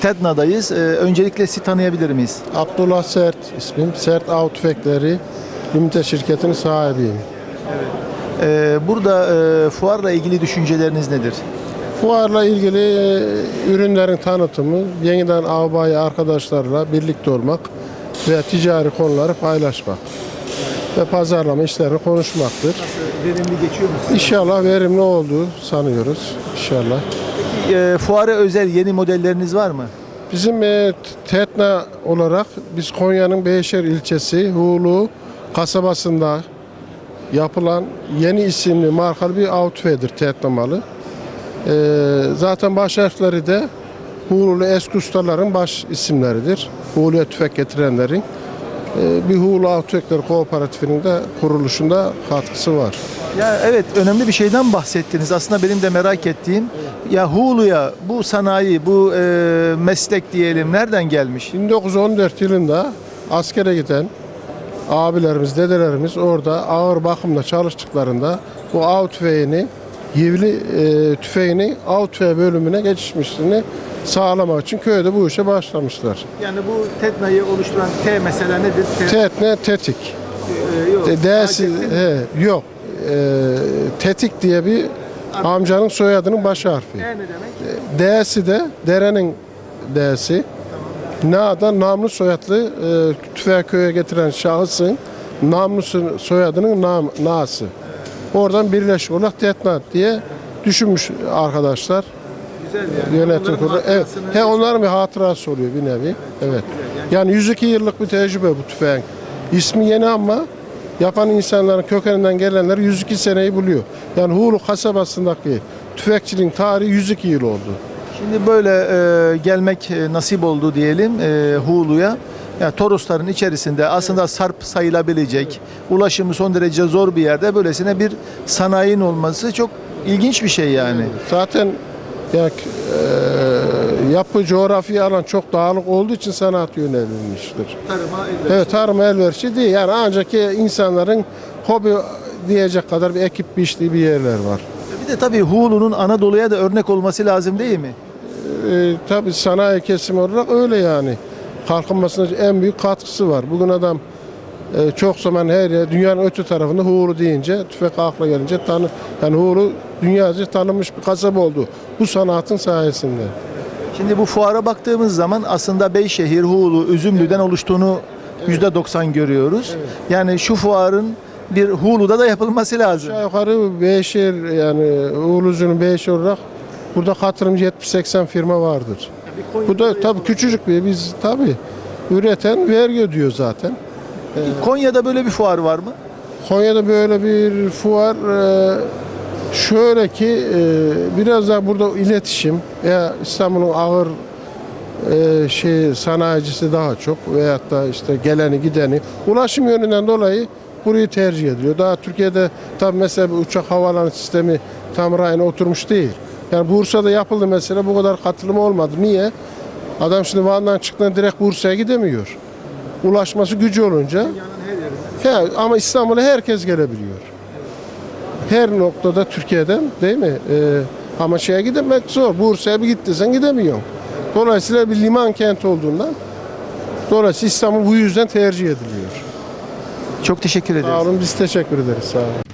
Tedna'dayız. Ee, öncelikle sizi tanıyabilir miyiz? Abdullah Sert ismim. Sert Av Tüfekleri Limited şirketinin sahibiyim. Ee, burada e, fuarla ilgili düşünceleriniz nedir? Fuarla ilgili e, ürünlerin tanıtımı, yeniden avbayı arkadaşlarla birlikte olmak ve ticari konuları paylaşmak ve pazarlama işlerini konuşmaktır. Verimli geçiyor mu? İnşallah verimli olduğu sanıyoruz. İnşallah. Ee, fuara özel yeni modelleriniz var mı? Bizim e, Tetna olarak biz Konya'nın Beyşehir ilçesi Hulu kasabasında yapılan yeni isimli markalı bir tüfeğidir Tetna malı. E, zaten baş harfleri de Hulu'lu eski ustaların baş isimleridir. Hulu'ya tüfek getirenlerin. E, bir Hulu Tüfekleri Kooperatifinin de kuruluşunda katkısı var. Ya evet önemli bir şeyden bahsettiniz. Aslında benim de merak ettiğim ya Hulu'ya bu sanayi, bu e, meslek diyelim nereden gelmiş? 1914 yılında askere giden abilerimiz, dedelerimiz orada ağır bakımda çalıştıklarında bu av tüfeğini, yivli e, tüfeğini av tüfeği bölümüne geçişmişliğini sağlamak için köyde bu işe başlamışlar. Yani bu Tedna'yı oluşturan T mesela nedir? T, Tetne, tetik. e, yok. E, D'si, he, yok. E, tetik diye bir amcanın soyadının baş harfi. E ne demek? D'si de derenin D'si. Na'da namlu soyadlı e, tüfeği köye getiren şahısın namlu so- soyadının nam, Na'sı. Oradan birleşik olarak Tetna diye düşünmüş arkadaşlar. Güzel yani. Yönetim kurulu. Evet. He, onların bir hatırası oluyor bir nevi. Evet. Yani 102 yıllık bir tecrübe bu tüfeğin. İsmi yeni ama yapan insanların kökeninden gelenler 102 seneyi buluyor. Yani Hulu kasabasındaki tüfekçiliğin tarihi 102 yıl oldu. Şimdi böyle e, gelmek e, nasip oldu diyelim e, Hulu'ya. Yani Torosların içerisinde aslında sarp sayılabilecek, ulaşımı son derece zor bir yerde böylesine bir sanayinin olması çok ilginç bir şey yani. Zaten yani, e, yapı coğrafi alan çok dağlık olduğu için sanat yönelilmiştir. Tarıma Evet tarım elverişli değil. Yani ancak ki insanların hobi diyecek kadar bir ekip biçtiği bir yerler var. Bir de tabii Hulu'nun Anadolu'ya da örnek olması lazım değil mi? E, tabii sanayi kesimi olarak öyle yani. Kalkınmasına en büyük katkısı var. Bugün adam e, çok zaman her yer dünyanın öte tarafında Huğulu deyince tüfek akla gelince tanı yani Huğulu dünyaca tanınmış bir kasaba oldu. Bu sanatın sayesinde. Şimdi bu fuara baktığımız zaman aslında Beyşehir, Hulu, Üzümlü'den oluştuğunu %90 görüyoruz. Yani şu fuarın bir Hulu'da da yapılması lazım. Aşağı yukarı Beyşehir yani Uğurlucu'nun Beyşehir olarak burada katılımcı 70-80 firma vardır. Bu da tabii küçücük bir biz tabii üreten vergi ödüyor zaten. Konya'da böyle bir fuar var mı? Konya'da böyle bir fuar e, şöyle ki e, biraz daha burada iletişim veya İstanbul'un ağır e, şey sanayicisi daha çok veyahut da işte geleni gideni ulaşım yönünden dolayı burayı tercih ediliyor. Daha Türkiye'de tabii mesela bir uçak havalanı sistemi tam rayına oturmuş değil. Yani Bursa'da yapıldı mesela bu kadar katılım olmadı. Niye? Adam şimdi Van'dan çıktığında direkt Bursa'ya gidemiyor. Ulaşması gücü olunca He, ama İstanbul'a herkes gelebiliyor. Her noktada Türkiye'den değil mi? Ee, ama şeye gidemek zor. Bursa'ya bir gittiysen gidemiyorsun. Dolayısıyla bir liman kent olduğundan dolayısıyla İstanbul bu yüzden tercih ediliyor. Çok teşekkür ederiz. Sağ olun biz teşekkür ederiz. Sağ olun.